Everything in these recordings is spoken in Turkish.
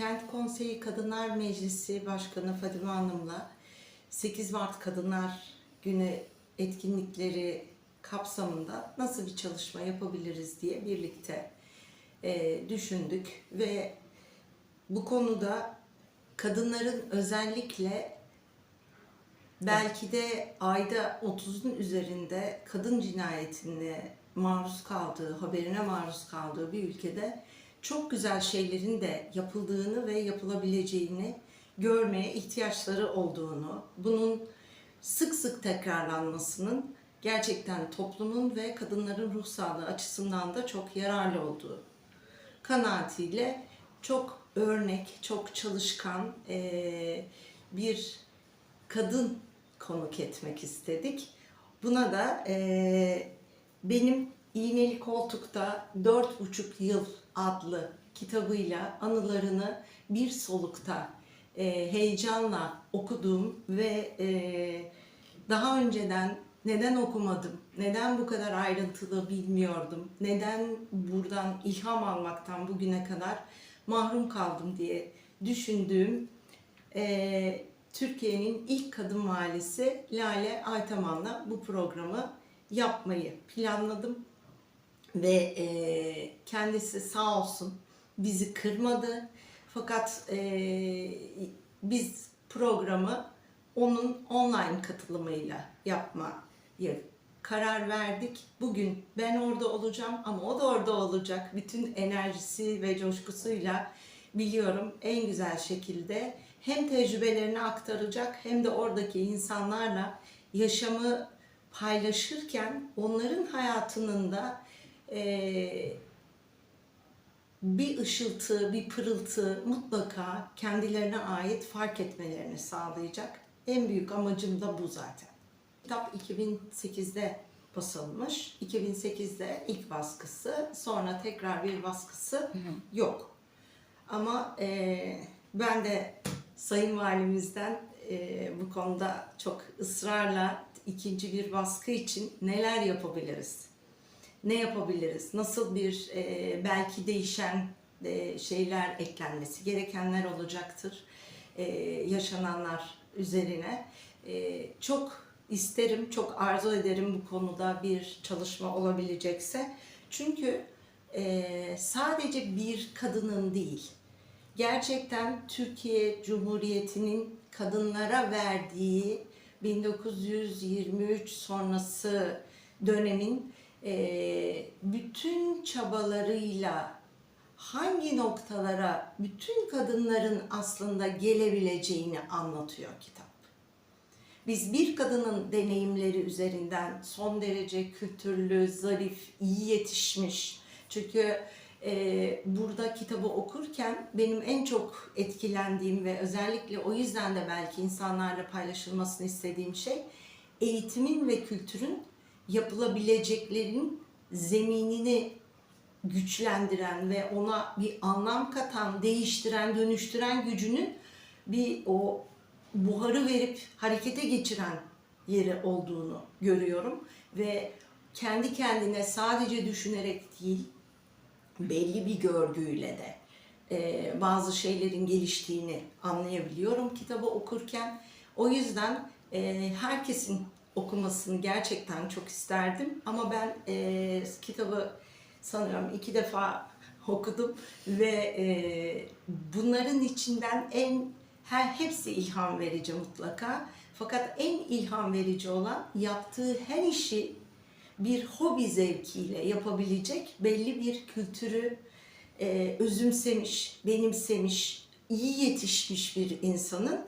Kent Konseyi Kadınlar Meclisi Başkanı Fadime Hanım'la 8 Mart Kadınlar Günü etkinlikleri kapsamında nasıl bir çalışma yapabiliriz diye birlikte e, düşündük ve bu konuda kadınların özellikle belki de ayda 30'un üzerinde kadın cinayetine maruz kaldığı, haberine maruz kaldığı bir ülkede çok güzel şeylerin de yapıldığını ve yapılabileceğini görmeye ihtiyaçları olduğunu, bunun sık sık tekrarlanmasının gerçekten toplumun ve kadınların ruh sağlığı açısından da çok yararlı olduğu kanaatiyle çok örnek, çok çalışkan eee, bir kadın konuk etmek istedik. Buna da eee, benim İğneli Koltuk'ta Dört Buçuk Yıl adlı kitabıyla anılarını bir solukta eee, heyecanla okuduğum ve eee, daha önceden neden okumadım, neden bu kadar ayrıntılı bilmiyordum, neden buradan ilham almaktan bugüne kadar mahrum kaldım diye düşündüğüm eee, Türkiye'nin ilk kadın valisi Lale Aytaman'la bu programı yapmayı planladım ve eee, kendisi sağ olsun bizi kırmadı. Fakat eee, biz programı onun online katılımıyla yapmayı karar verdik. Bugün ben orada olacağım ama o da orada olacak. Bütün enerjisi ve coşkusuyla biliyorum en güzel şekilde hem tecrübelerini aktaracak hem de oradaki insanlarla yaşamı paylaşırken onların hayatının da eee, bir ışıltı, bir pırıltı mutlaka kendilerine ait fark etmelerini sağlayacak. En büyük amacım da bu zaten. Kitap 2008'de basılmış. 2008'de ilk baskısı, sonra tekrar bir baskısı yok. Ama eee, ben de Sayın Valimizden eee, bu konuda çok ısrarla ikinci bir baskı için neler yapabiliriz? Ne yapabiliriz? Nasıl bir e, belki değişen e, şeyler eklenmesi gerekenler olacaktır e, yaşananlar üzerine. E, çok isterim, çok arzu ederim bu konuda bir çalışma olabilecekse. Çünkü e, sadece bir kadının değil, gerçekten Türkiye Cumhuriyeti'nin kadınlara verdiği 1923 sonrası dönemin e, bütün çabalarıyla hangi noktalara bütün kadınların aslında gelebileceğini anlatıyor kitap. Biz bir kadının deneyimleri üzerinden son derece kültürlü, zarif, iyi yetişmiş. Çünkü e, burada kitabı okurken benim en çok etkilendiğim ve özellikle o yüzden de belki insanlarla paylaşılmasını istediğim şey eğitimin ve kültürün yapılabileceklerin zeminini güçlendiren ve ona bir anlam katan, değiştiren, dönüştüren gücünün bir o buharı verip harekete geçiren yeri olduğunu görüyorum ve kendi kendine sadece düşünerek değil, belli bir görgüyle de e, bazı şeylerin geliştiğini anlayabiliyorum kitabı okurken. O yüzden e, herkesin okumasını gerçekten çok isterdim ama ben e, kitabı sanıyorum iki defa okudum ve e, bunların içinden en her hepsi ilham verici mutlaka. Fakat en ilham verici olan yaptığı her işi bir hobi zevkiyle yapabilecek belli bir kültürü e, özümsemiş, benimsemiş, iyi yetişmiş bir insanın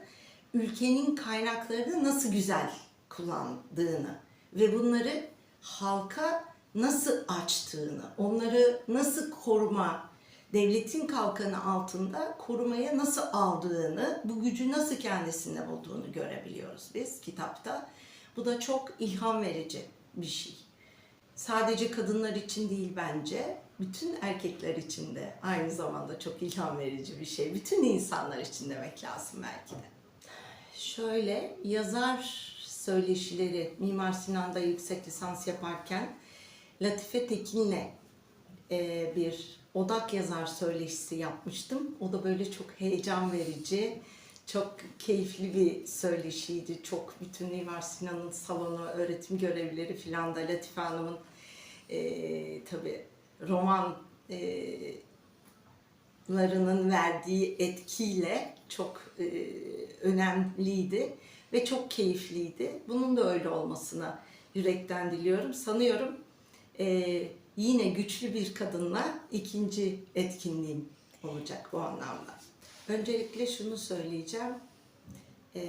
ülkenin kaynaklarını nasıl güzel kullandığını ve bunları halka nasıl açtığını, onları nasıl koruma, devletin kalkanı altında korumaya nasıl aldığını, bu gücü nasıl kendisinde bulduğunu görebiliyoruz biz kitapta. Bu da çok ilham verici bir şey. Sadece kadınlar için değil bence, bütün erkekler için de aynı zamanda çok ilham verici bir şey. Bütün insanlar için demek lazım belki de. Şöyle yazar söyleşileri Mimar Sinan'da yüksek lisans yaparken Latife Tekin'le e, bir odak yazar söyleşisi yapmıştım. O da böyle çok heyecan verici, çok keyifli bir söyleşiydi. Çok bütünlüğü var Sinan'ın salonu, öğretim görevlileri filan da Latife Hanım'ın e, tabii roman e, larının verdiği etkiyle çok e, önemliydi ve çok keyifliydi. Bunun da öyle olmasına yürekten diliyorum. Sanıyorum e, yine güçlü bir kadınla ikinci etkinliğim olacak bu anlamda. Öncelikle şunu söyleyeceğim. E,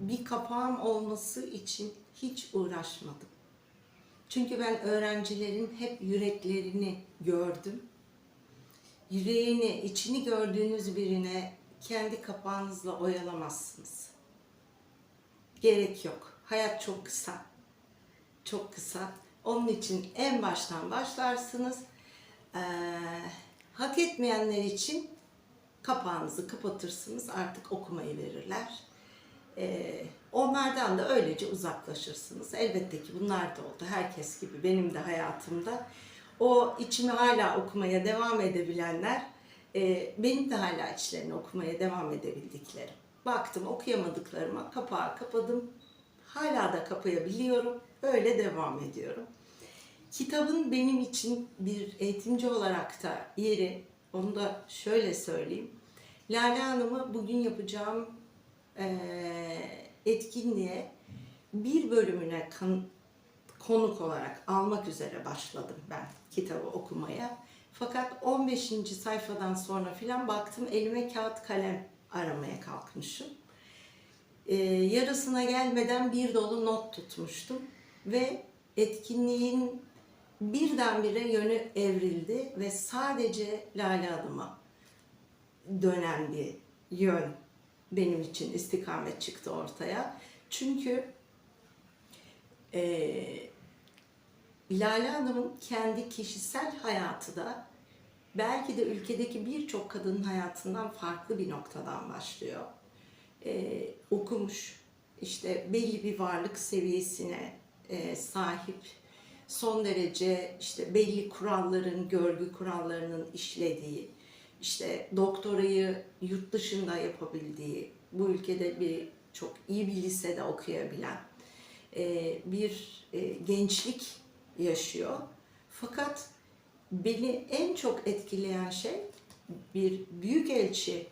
bir kapağım olması için hiç uğraşmadım. Çünkü ben öğrencilerin hep yüreklerini gördüm yüreğini, içini gördüğünüz birine kendi kapağınızla oyalamazsınız. Gerek yok. Hayat çok kısa. Çok kısa. Onun için en baştan başlarsınız. Ee, hak etmeyenler için kapağınızı kapatırsınız. Artık okumayı verirler. Ee, onlardan da öylece uzaklaşırsınız. Elbette ki bunlar da oldu. Herkes gibi benim de hayatımda o içimi hala okumaya devam edebilenler e, benim de hala içlerini okumaya devam edebildiklerim. Baktım okuyamadıklarıma kapağı kapadım. Hala da kapayabiliyorum. Öyle devam ediyorum. Kitabın benim için bir eğitimci olarak da yeri, onu da şöyle söyleyeyim. Lale Hanım'ı bugün yapacağım etkinliğe bir bölümüne konuk olarak almak üzere başladım ben kitabı okumaya. Fakat 15. sayfadan sonra filan baktım elime kağıt kalem aramaya kalkmışım. Ee, yarısına gelmeden bir dolu not tutmuştum ve etkinliğin birdenbire yönü evrildi ve sadece Lale adıma dönen bir yön benim için istikamet çıktı ortaya. Çünkü e, Lale Hanım'ın kendi kişisel hayatı da belki de ülkedeki birçok kadının hayatından farklı bir noktadan başlıyor. E, okumuş, işte belli bir varlık seviyesine e, sahip, son derece işte belli kuralların, görgü kurallarının işlediği, işte doktorayı yurt dışında yapabildiği, bu ülkede bir çok iyi bir lisede okuyabilen e, bir e, gençlik yaşıyor. Fakat beni en çok etkileyen şey bir büyük elçi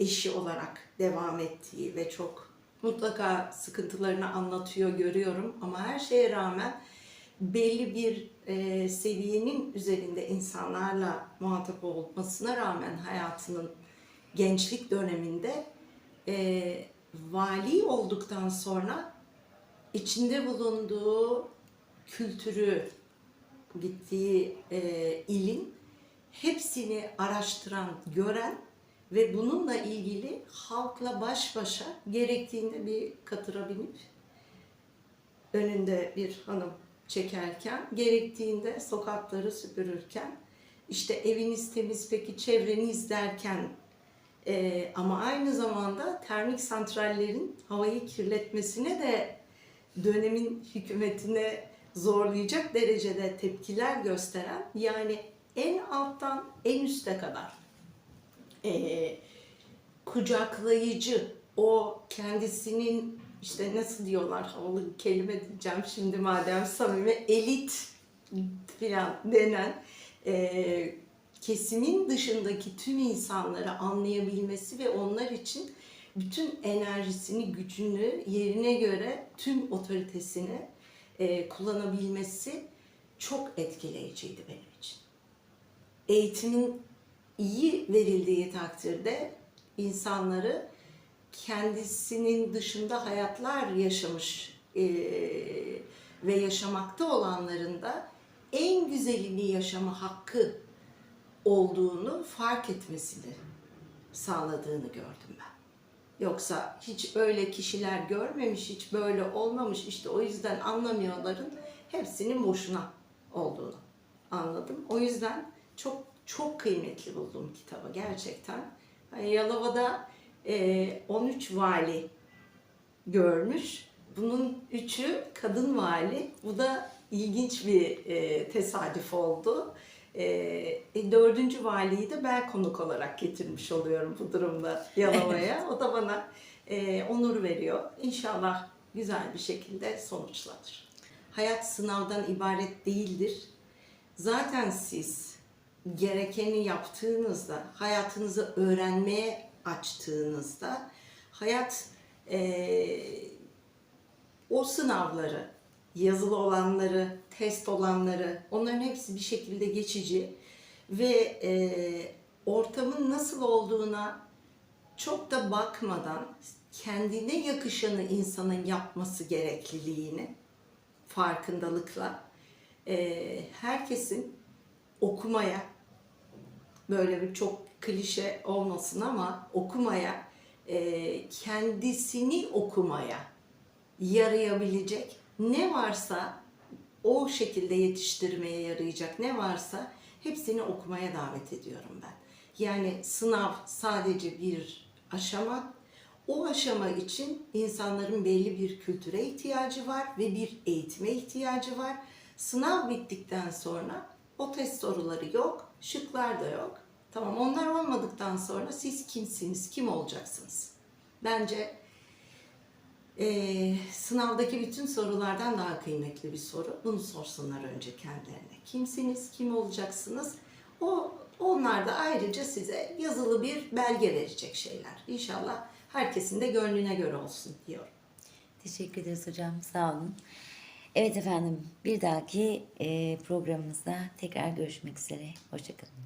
eşi olarak devam ettiği ve çok mutlaka sıkıntılarını anlatıyor görüyorum. Ama her şeye rağmen belli bir e, seviyenin üzerinde insanlarla muhatap olmasına rağmen hayatının gençlik döneminde e, vali olduktan sonra içinde bulunduğu kültürü, gittiği e, ilin hepsini araştıran, gören ve bununla ilgili halkla baş başa gerektiğinde bir katıra binip önünde bir hanım çekerken, gerektiğinde sokakları süpürürken, işte eviniz temiz peki çevreniz derken e, ama aynı zamanda termik santrallerin havayı kirletmesine de dönemin hükümetine zorlayacak derecede tepkiler gösteren yani en alttan en üste kadar e, kucaklayıcı o kendisinin işte nasıl diyorlar havalı kelime diyeceğim şimdi madem samimi elit filan denen e, kesimin dışındaki tüm insanları anlayabilmesi ve onlar için bütün enerjisini, gücünü yerine göre tüm otoritesini e, kullanabilmesi çok etkileyiciydi benim için. Eğitimin iyi verildiği takdirde insanları kendisinin dışında hayatlar yaşamış e, ve yaşamakta olanların da en güzelini yaşama hakkı olduğunu fark etmesini sağladığını gördüm ben. Yoksa hiç öyle kişiler görmemiş, hiç böyle olmamış, işte o yüzden anlamıyorların hepsinin boşuna olduğunu anladım. O yüzden çok çok kıymetli buldum kitabı gerçekten. Yani Yalova'da e, 13 vali görmüş. Bunun üçü kadın vali. Bu da ilginç bir e, tesadüf oldu. E, e, dördüncü valiyi de ben konuk olarak getirmiş oluyorum bu durumda Yalova'ya. O da bana e, onur veriyor. İnşallah güzel bir şekilde sonuçlanır. Hayat sınavdan ibaret değildir. Zaten siz gerekeni yaptığınızda, hayatınızı öğrenmeye açtığınızda, hayat eee, o sınavları, yazılı olanları, test olanları, onların hepsi bir şekilde geçici ve eee, ortamın nasıl olduğuna çok da bakmadan kendine yakışanı insanın yapması gerekliliğini farkındalıkla eee, herkesin okumaya böyle bir çok klişe olmasın ama okumaya eee, kendisini okumaya yarayabilecek ne varsa o şekilde yetiştirmeye yarayacak ne varsa hepsini okumaya davet ediyorum ben. Yani sınav sadece bir aşama. O aşama için insanların belli bir kültüre ihtiyacı var ve bir eğitime ihtiyacı var. Sınav bittikten sonra o test soruları yok, şıklar da yok. Tamam onlar olmadıktan sonra siz kimsiniz, kim olacaksınız? Bence ee, sınavdaki bütün sorulardan daha kıymetli bir soru. Bunu sorsunlar önce kendilerine. Kimsiniz, kim olacaksınız? O onlar da ayrıca size yazılı bir belge verecek şeyler. İnşallah herkesin de gönlüne göre olsun diyorum. Teşekkür ederiz hocam. Sağ olun. Evet efendim bir dahaki e, programımızda tekrar görüşmek üzere. Hoşçakalın.